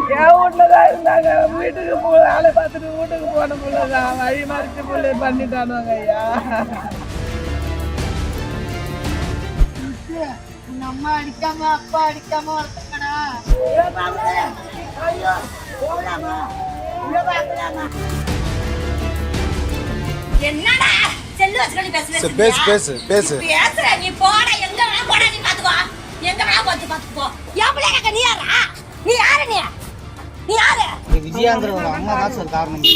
இருந்தாங்க வீட்டுக்கு போ வேலை பார்த்துட்டு வீட்டுக்கு போன பிள்ளை தான் வழி மறிச்சு பிள்ளை பண்ணிட்டானுங்க ஐயா உங்க அம்மா அடிக்காம அப்பா அடிக்காம வளர்த்துக்கடா என்னடா? செல்லு வச்சுக்கணும் பேசு சரி, பேசு பேசு. பேசு பேசுற நீ போடா எங்க வேணா போடா நீ பாத்துக்கோ எங்க வேணா பார்த்து பாத்துக்கோ என் பிள்ளைங்க நீ யாரா? நீ யாரு நீ? நீ யாரு? விஜயாங்கிறவங்க அம்மா தான் சார் காரணம்.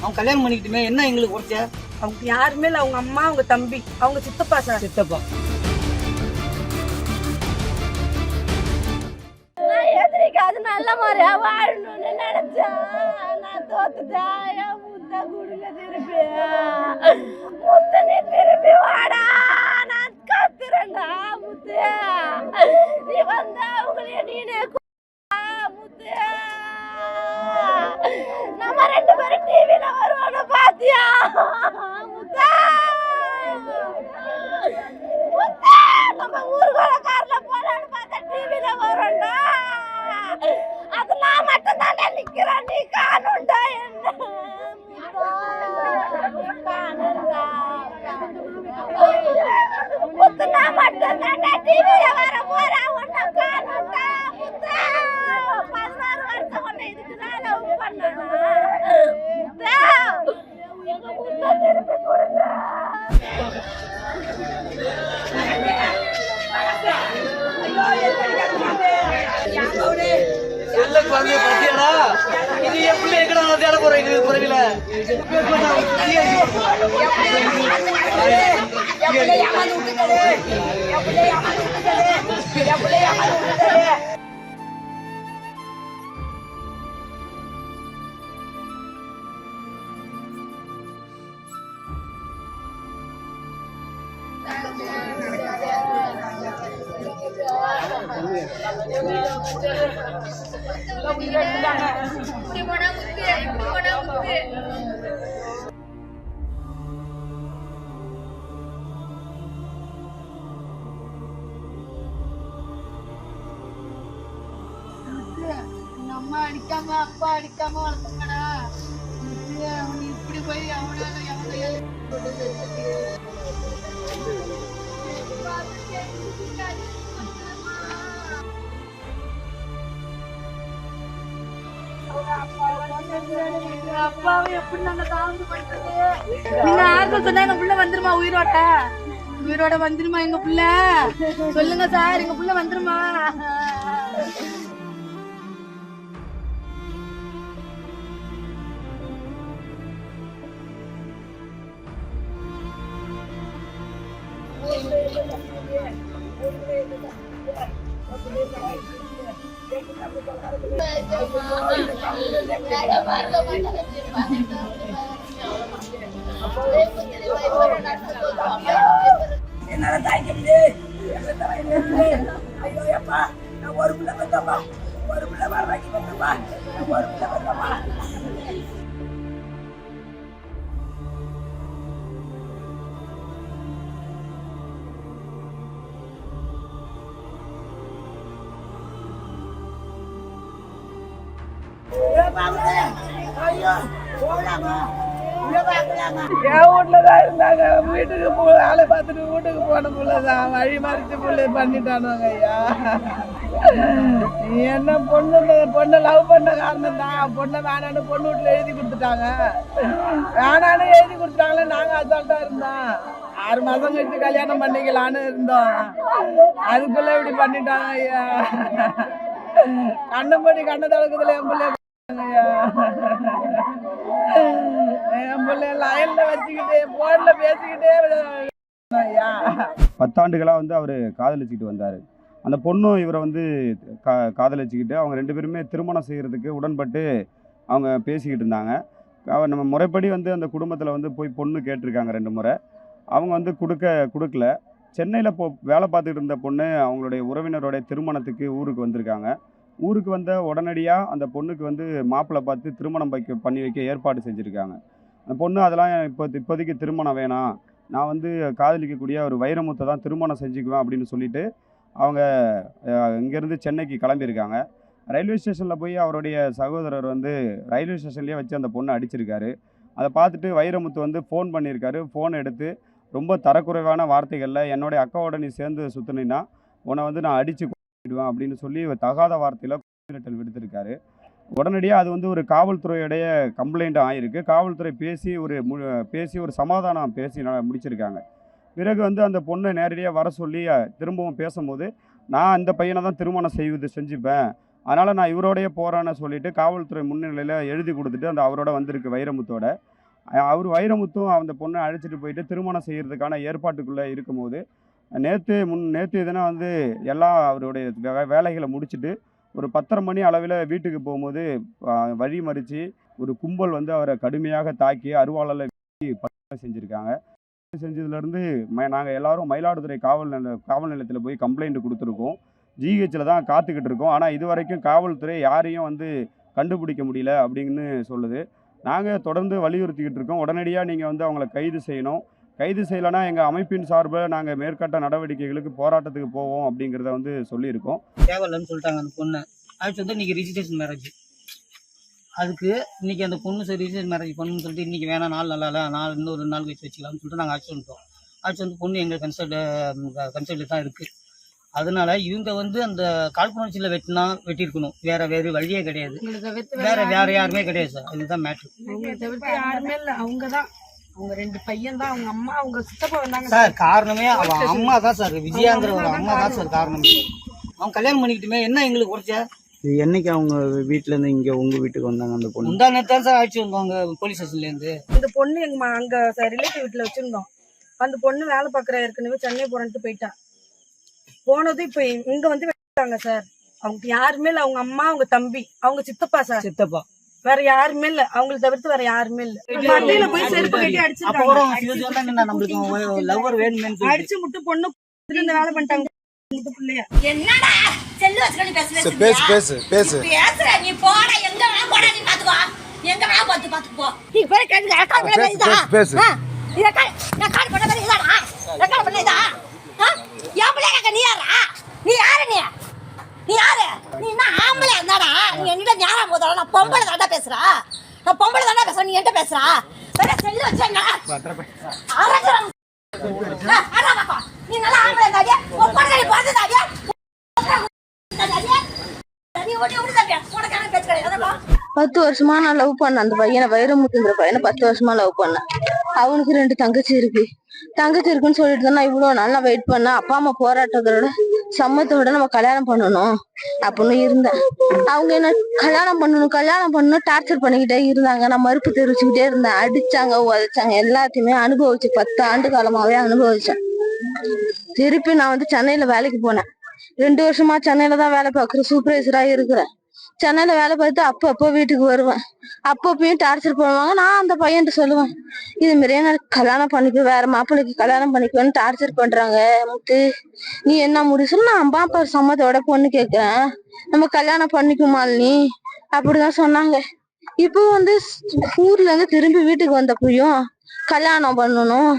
அவன் கல்யாணம் பண்ணிக்கிட்டுமே என்ன எங்களுக்கு உடச்ச அவங்க யாருமே இல்லை அவங்க அம்மா அவங்க தம்பி அவங்க சித்தப்பா சார். சித்தப்பா. நான் எதிரிக்காது நல்ல மாதிரியா வாழணும்னு நினைச்சேன். நான் தோத்துட்டேன். என் முத்த குடுங்க திருப்பி. குழந்தைய பத்தியாடா? இது எப்படி எங்கடா தேட போறேன் இது பிறவில உங்க அம்மா அடிக்காம அப்பா அடிக்காம வளர்த்துக்கடா. அவன் இப்படி போய் அவனால எவனையால அப்பாவை எப்படி நாங்க தாழ்ந்து பண்றது நீங்க யாருக்கும் சொன்னா எங்க புள்ள வந்துருமா உயிரோட்ட உயிரோட வந்துருமா எங்க புள்ள சொல்லுங்க சார் எங்க புள்ள வந்துருமா என்னால தாய்க்க முடியாது ஐயோ எப்பா நான் ஒரு பிள்ளை வந்தப்பா ஒரு பிள்ளை வர வாங்கி பெற்றப்பா ஒரு பிள்ளை வந்தப்பா என் வீட்டுல தான் இருந்தாங்க. வீட்டுக்கு போ வேலை பார்த்துட்டு வீட்டுக்கு போன பிள்ளை தான் வழி மறிச்சு பிள்ளை பண்ணிட்டானுங்க ஐயா. என்ன பொண்ணு பொண்ணை லவ் பண்ண காரணம் தான். பொண்ணை வேணான்னு பொண்ணு வீட்டுல எழுதி கொடுத்துட்டாங்க. வேணான்னு எழுதி கொடுத்துட்டாங்களே நாங்க அசால்ட்டா இருந்தோம். ஆறு மாதம் கழிச்சு கல்யாணம் பண்ணிக்கலான்னு இருந்தோம். அதுக்குள்ள இப்படி பண்ணிட்டாங்க ஐயா. கண்ணப்படி கண்ணு தளக்குதுல என் பிள்ளை. ஐயா பிள்ளை வச்சுக்கிட்டு பேசிக்கிட்டே பத்தாண்டுகளாக வந்து அவர் காதலிச்சுக்கிட்டு வந்தார். அந்த பொண்ணும் இவரை வந்து கா காதலிச்சுக்கிட்டு அவங்க ரெண்டு பேருமே திருமணம் செய்கிறதுக்கு உடன்பட்டு அவங்க பேசிக்கிட்டு இருந்தாங்க. அவர் நம்ம முறைப்படி வந்து அந்த குடும்பத்தில் வந்து போய் பொண்ணு கேட்டிருக்காங்க ரெண்டு முறை. அவங்க வந்து கொடுக்க கொடுக்கல. சென்னையில் போ வேலை பார்த்துக்கிட்டு இருந்த பொண்ணு அவங்களுடைய உறவினருடைய திருமணத்துக்கு ஊருக்கு வந்திருக்காங்க. ஊருக்கு வந்த உடனடியாக அந்த பொண்ணுக்கு வந்து மாப்பிள்ளை பார்த்து திருமணம் வைக்க பண்ணி வைக்க ஏற்பாடு செஞ்சுருக்காங்க. அந்த பொண்ணு அதெல்லாம் இப்போ இப்போதைக்கு திருமணம் வேணாம். நான் வந்து காதலிக்கக்கூடிய ஒரு வைரமுத்தை தான் திருமணம் செஞ்சுக்குவேன் அப்படின்னு சொல்லிட்டு அவங்க இங்கேருந்து சென்னைக்கு கிளம்பியிருக்காங்க. ரயில்வே ஸ்டேஷனில் போய் அவருடைய சகோதரர் வந்து ரயில்வே ஸ்டேஷன்லேயே வச்சு அந்த பொண்ணை அடிச்சிருக்காரு. அதை பார்த்துட்டு வைரமுத்து வந்து ஃபோன் பண்ணியிருக்காரு. ஃபோன் எடுத்து ரொம்ப தரக்குறைவான வார்த்தைகளில் என்னுடைய அக்காவோட நீ சேர்ந்து சுற்றுனா உன்னை வந்து நான் அடித்து கொண்டுடுவேன் அப்படின்னு சொல்லி தகாத வார்த்தையில் மிரட்டல் விடுத்திருக்காரு. உடனடியாக அது வந்து ஒரு காவல்துறையுடைய கம்ப்ளைண்ட் ஆகிருக்கு காவல்துறை பேசி ஒரு மு பேசி ஒரு சமாதானம் பேசி முடிச்சிருக்காங்க. பிறகு வந்து அந்த பொண்ணை நேரடியாக வர சொல்லி திரும்பவும் பேசும்போது நான் அந்த பையனை தான் திருமணம் செய்வது செஞ்சுப்பேன். அதனால் நான் இவரோடைய போகிறேன்னு சொல்லிவிட்டு காவல்துறை முன்னிலையில் எழுதி கொடுத்துட்டு அந்த அவரோட வந்திருக்கு வைரமுத்தோட. அவர் வைரமுத்தும் அந்த பொண்ணை அழைச்சிட்டு போயிட்டு திருமணம் செய்கிறதுக்கான ஏற்பாட்டுக்குள்ளே இருக்கும்போது நேற்று முன் நேற்று தினம் வந்து எல்லா அவருடைய வே- வேலைகளை முடிச்சுட்டு ஒரு பத்தரை மணி அளவில் வீட்டுக்கு போகும்போது வழி மறித்து ஒரு கும்பல் வந்து அவரை கடுமையாக தாக்கி அருவாளால் படுகொலை செஞ்சுருக்காங்க. செஞ்சதுலேருந்து ம நாங்கள் எல்லாரும் மயிலாடுதுறை காவல் நில காவல் நிலையத்தில் போய் கம்ப்ளைண்ட் கொடுத்துருக்கோம். ஜிஹெச்சில் தான் காத்துக்கிட்டு இருக்கோம். ஆனால் இது வரைக்கும் காவல்துறை யாரையும் வந்து கண்டுபிடிக்க முடியல அப்படின்னு சொல்லுது. நாங்கள் தொடர்ந்து வலியுறுத்திக்கிட்டு இருக்கோம். உடனடியாக நீங்கள் வந்து அவங்கள கைது செய்யணும். கைது செய்யலைன்னா எங்கள் அமைப்பின் சார்பில் நாங்கள் மேற்கட்ட நடவடிக்கைகளுக்கு போராட்டத்துக்கு போவோம் அப்படிங்கிறத வந்து சொல்லியிருக்கோம். தேவையில்லைன்னு சொல்லிட்டாங்க அந்த பொண்ணை. ஆக்சுவலி வந்து இன்னைக்கு ரிஜிஸ்ட்ரேஷன் மேரேஜ் அதுக்கு இன்னைக்கு அந்த பொண்ணு சரி ரிஜிஸ்ட்ரேஷன் மேரேஜ் பண்ணணும்னு சொல்லிட்டு இன்னைக்கு வேணாம் நாள் நல்லா இல்லை நாள் இன்னும் ஒரு நாள் கழிச்சு வச்சுக்கலாம்னு சொல்லிட்டு நாங்கள் ஆக்சுவல் பண்ணிட்டோம். ஆக்சுவல் வந்து பொண்ணு எங்கள் கன்சல்ட் கன்சல்ட் தான் இருக்குது அதனால இவங்க வந்து அந்த காழ்ப்புணர்ச்சியில் வெட்டினா வெட்டியிருக்கணும். வேற வேறு வழியே கிடையாது. வேற வேற யாருமே கிடையாது சார் இதுதான் மேட்ரு அவங்க தான் அவங்க ரெண்டு பையன் தான் அவங்க அம்மா அவங்க சித்தப்பா வந்தாங்க சார் காரணமே அவன் அம்மா தான் சார் விஜயாங்கிற ஒரு அம்மா தான் சார் காரணமே. அவன் கல்யாணம் பண்ணிக்கிட்டுமே என்ன எங்களுக்கு குறைச்ச? இது என்னைக்கு அவங்க வீட்ல இருந்து இங்க உங்க வீட்டுக்கு வந்தாங்க அந்த பொண்ணு? முந்தா நேரத்து தான் சார் ஆயிடுச்சு வந்தாங்க போலீஸ் ஸ்டேஷன்லேருந்து இந்த பொண்ணு எங்க அங்க ரிலேட்டிவ் வீட்டுல வச்சிருந்தோம். அந்த பொண்ணு வேலை பாக்குற ஏற்கனவே சென்னை போறேன்ட்டு போயிட்டா போனது இப்ப இங்க வந்து வெட்டாங்க சார். அவங்க யாருமே இல்ல அவங்க அம்மா அவங்க தம்பி அவங்க சித்தப்பா சார். சித்தப்பா. வேற யாருமே இல்ல. அவங்கள தவிர்த்து வேற யாருமே இல்ல. மண்டையில போய் செருப்பு கட்டி சொல்லிட்டு. அடிச்சு முட்டு பொண்ணு இந்த வேலை பண்ணிட்டாங்க. முட்டு பிள்ளைய. என்னடா? செல்லு வச்சுக்கணும் பேச பேசு. பேசு நீ போட. எங்க வேணா போடா நீ பாத்துக்கோ. எங்க வேணா பார்த்து பாத்துக்கோ நீ போய் கேட்டு ரெக்கார்ட் பண்ண பேசு, இதா. பேசு, பேசு. ரெக்கார்ட் ரெக்கார்ட் பண்ண இதாடா. ரெக்கார்ட் பண்ண இதா ஆ? என் பிள்ளைய கேட்க நீ யாரா நீ யாரு நீ நீ யாரு நீ என்ன ஆம்பளை இருந்தாடா நீ என்கிட்ட ஞாபகம் போதாடா நான் பொம்பளை தாண்டா பேசுறா? நான் பொம்பளை தாண்டா பேசுறேன் நீ என்கிட்ட பேசுறா? வேற செல்லு வச்சேங்க அரசரம் நீ நல்லா ஆம்பளை தாடியா உன் பொண்ணு தாடியா பத்து வருஷமா நான் லவ் பண்ணேன் அந்த பையனை வைரமுத்துங்கிற பையனை பத்து வருஷமா லவ் பண்ணேன். அவனுக்கு ரெண்டு தங்கச்சி இருக்கு. தங்கச்சி இருக்குன்னு சொல்லிட்டு தான் நான் இவ்வளவு நாள் நான் வெயிட் பண்ணேன். அப்பா அம்மா போராட்டத்தோட சம்மத்தோட நம்ம கல்யாணம் பண்ணணும் அப்படின்னு இருந்தேன். அவங்க என்ன கல்யாணம் பண்ணணும் கல்யாணம் பண்ணணும் டார்ச்சர் பண்ணிக்கிட்டே இருந்தாங்க. நான் மறுப்பு தெரிவிச்சுக்கிட்டே இருந்தேன். அடிச்சாங்க உதைச்சாங்க. எல்லாத்தையுமே அனுபவிச்சு பத்து ஆண்டு காலமாவே அனுபவிச்சேன். திருப்பி நான் வந்து சென்னையில வேலைக்கு போனேன். ரெண்டு வருஷமா சென்னையில தான் வேலை பார்க்குறேன். சூப்பர்வைசரா இருக்கிறேன். சென்னையில வேலை பார்த்து அப்போ அப்போ வீட்டுக்கு வருவேன். அப்பப்பயும் டார்ச்சர் பண்ணுவாங்க. நான் அந்த பையன்ட்டு சொல்லுவேன் இது மாதிரியே நான் கல்யாணம் பண்ணிக்க வேற மாப்பிள்ளைக்கு கல்யாணம் பண்ணிக்குவேன்னு டார்ச்சர் பண்றாங்க முத்து. நீ என்ன முடிவு நான் அம்மா அப்பா சம்மத்தோட பொண்ணு கேட்கிறேன். நம்ம கல்யாணம் பண்ணிக்குமா நீ? அப்படிதான் சொன்னாங்க. இப்போ வந்து ஊர்ல இருந்து திரும்பி வீட்டுக்கு வந்தப்பயும் கல்யாணம் பண்ணணும்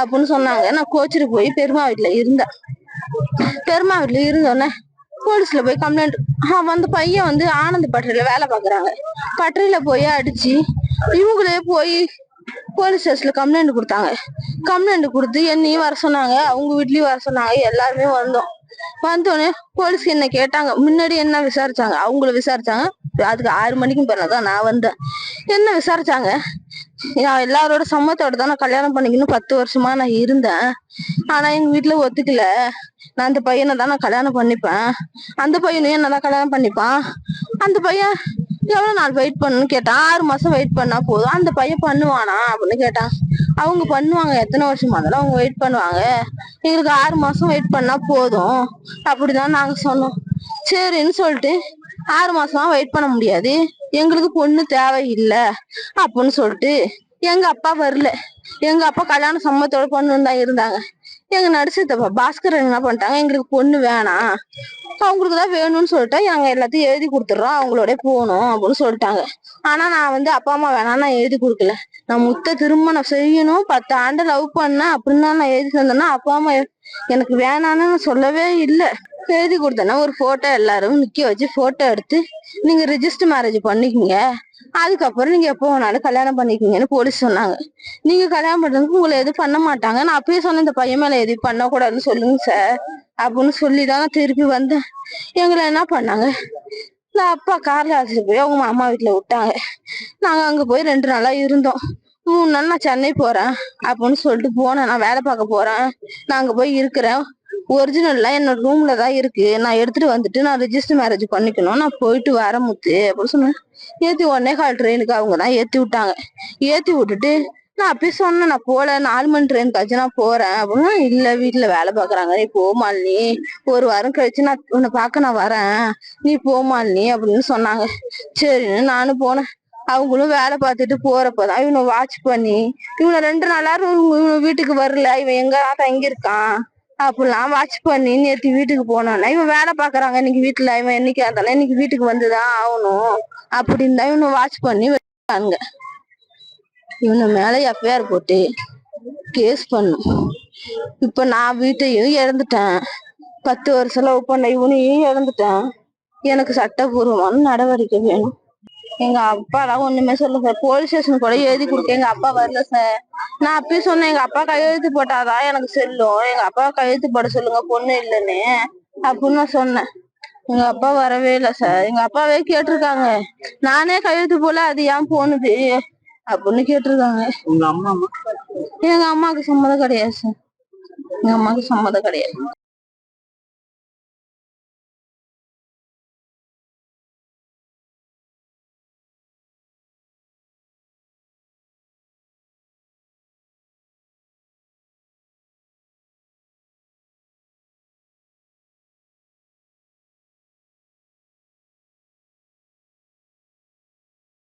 அப்படின்னு சொன்னாங்க. நான் கோச்சிட்டு போய் பெருமா வீட்டுல இருந்தேன். பெருமா வீட்டுல இருந்தோன்னே போலீஸ்ல போய் கம்ப்ளைண்ட் அந்த பையன் வந்து ஆனந்த் பட்டறையில வேலை பாக்குறாங்க பட்டறையில போய் அடிச்சு இவங்களே போய் போலீஸ் ஸ்டேஷன்ல கம்ப்ளைண்ட் கொடுத்தாங்க. கம்ப்ளைண்ட் கொடுத்து என்னையும் வர சொன்னாங்க அவங்க வீட்லயும் வர சொன்னாங்க எல்லாருமே வந்தோம். வந்தோடனே போலீஸ் என்ன கேட்டாங்க முன்னாடி என்ன விசாரிச்சாங்க? அவங்கள விசாரிச்சாங்க. அதுக்கு ஆறு மணிக்கும் பிறகுதான் நான் வந்தேன். என்ன விசாரிச்சாங்க? நான் எல்லாரோட சம்மத்தோட தான் நான் கல்யாணம் பண்ணிக்கணும் பத்து வருஷமா நான் இருந்தேன். ஆனா எங்க வீட்டுல ஒத்துக்கல. நான் அந்த பையனை தான் நான் கல்யாணம் பண்ணிப்பேன். அந்த பையனையும் என்னதான் கல்யாணம் பண்ணிப்பான். அந்த பையன் எவ்வளவு நாள் வெயிட் பண்ணுன்னு கேட்டான் ஆறு மாசம் வெயிட் பண்ணா போதும். அந்த பையன் பண்ணுவானா அப்படின்னு கேட்டான். அவங்க பண்ணுவாங்க. எத்தனை வருஷம் இருந்தாலும் அவங்க வெயிட் பண்ணுவாங்க. எங்களுக்கு ஆறு மாசம் வெயிட் பண்ணா போதும். அப்படிதான் நாங்க சொன்னோம். சரின்னு சொல்லிட்டு ஆறு மாசமா வெயிட் பண்ண முடியாது. எங்களுக்கு பொண்ணு தேவையில்லை அப்படின்னு சொல்லிட்டு எங்க அப்பா வரல. எங்க அப்பா கல்யாணம் சம்மத்தோட பொண்ணு தான் இருந்தாங்க. எங்க நடிச்சதப்பா பாஸ்கர் என்ன பண்ணிட்டாங்க? எங்களுக்கு பொண்ணு வேணாம் அவங்களுக்கு தான் வேணும்னு சொல்லிட்டு நாங்க எல்லாத்தையும் எழுதி கொடுத்துட்றோம். அவங்களோட போகணும் அப்படின்னு சொல்லிட்டாங்க. ஆனா நான் வந்து அப்பா அம்மா வேணாம் நான் எழுதி கொடுக்கல. நான் முத்த திருமணம் செய்யணும். பத்து ஆண்டு லவ் பண்ணேன். அப்படின்னு தான் நான் எழுதி தந்தேன்னா அப்பா அம்மா எனக்கு வேணான்னு சொல்லவே இல்லை. எழுதி கொடுத்தேன்னா ஒரு போட்டோ எல்லாரும் நிக்க வச்சு போட்டோ எடுத்து நீங்க ரிஜிஸ்டர் மேரேஜ் பண்ணிக்கங்க. அதுக்கப்புறம் நீங்க எப்போ வேணாலும் கல்யாணம் பண்ணிக்கீங்கன்னு போலீஸ் சொன்னாங்க. நீங்க கல்யாணம் பண்றதுக்கு உங்களை எதுவும் பண்ண மாட்டாங்க. நான் அப்பயே சொன்னேன் இந்த பையன் மேல எதுவும் பண்ணக்கூடாதுன்னு சொல்லுங்க சார் அப்படின்னு சொல்லி தான் திருப்பி வந்தேன். எங்களை என்ன பண்ணாங்க? இந்த அப்பா கார்ல அழைச்சிட்டு போய் அவங்க மாமா வீட்டுல விட்டாங்க. நாங்க அங்க போய் ரெண்டு நாளா இருந்தோம். மூணு நாள் நான் சென்னை போறேன் அப்படின்னு சொல்லிட்டு போனேன். நான் வேலை பார்க்க போறேன். நான் அங்க போய் இருக்கிறேன். ஒரிஜினல்லாம் என்னோட ரூம்ல தான் இருக்கு. நான் எடுத்துட்டு வந்துட்டு நான் ரிஜிஸ்டர் மேரேஜ் பண்ணிக்கணும். நான் போயிட்டு வர முத்து அப்படின்னு சொன்னேன். ஏத்தி உடனே கால் ட்ரெயினுக்கு அவங்க தான் ஏத்தி விட்டாங்க. ஏத்தி விட்டுட்டு நான் அப்படி சொன்னேன் நான் போல நாலு மணி ட்ரெயினுக்காச்சும் நான் போறேன். அப்படின்னா இல்ல வீட்டுல வேலை பாக்குறாங்க நீ போமாலினி ஒரு வாரம் கழிச்சு நான் உன்னை பார்க்க நான் வரேன். நீ போமாலினி அப்படின்னு சொன்னாங்க. சரின்னு நானும் போனேன். அவங்களும் வேலை பார்த்துட்டு போறப்பதான் இவனை வாட்ச் பண்ணி இவனை ரெண்டு நாளா இவன் வீட்டுக்கு வரல. இவன் எங்க தங்கியிருக்கான்? அப்படிலாம் வாட்ச் பண்ணி நேத்து வீட்டுக்கு போனோன்னா இவன் வேலை பாக்குறாங்க இன்னைக்கு வீட்டுல இவன் என்னைக்கு இருந்தாலும் இன்னைக்கு வீட்டுக்கு வந்துதான் ஆகணும். அப்படின்னு தான் இவனை வாட்ச் பண்ணி வச்சாங்க இவனை மேலே எஃப்ஐஆர் போட்டு கேஸ் பண்ணும். இப்ப நான் வீட்டையும் இழந்துட்டேன் பத்து வருஷம் லவ் பண்ண இவனையும் இழந்துட்டேன் எனக்கு சட்டபூர்வமான நடவடிக்கை வேணும். எங்க அப்பாலாம் ஒண்ணுமே சொல்ல சார் போலீஸ் ஸ்டேஷன் கூட எழுதி கொடுக்க எங்க அப்பா வரல சார் நான் அப்பயும் சொன்னேன் எங்க அப்பா கையெழுத்து போட்டாதான் எனக்கு செல்லும். எங்க அப்பா கையெழுத்து போட சொல்லுங்க பொண்ணு இல்லைன்னு அப்படின்னு நான் சொன்னேன். எங்க அப்பா வரவே இல்லை சார் எங்க அப்பாவே கேட்டிருக்காங்க. நானே கையெழுத்து போல அது ஏன் போனது அப்படின்னு கேட்டிருக்காங்க. உங்க அம்மா எங்க அம்மாவுக்கு சம்மதம் கிடையாது சார். எங்க அம்மாவுக்கு சம்மதம் கிடையாது.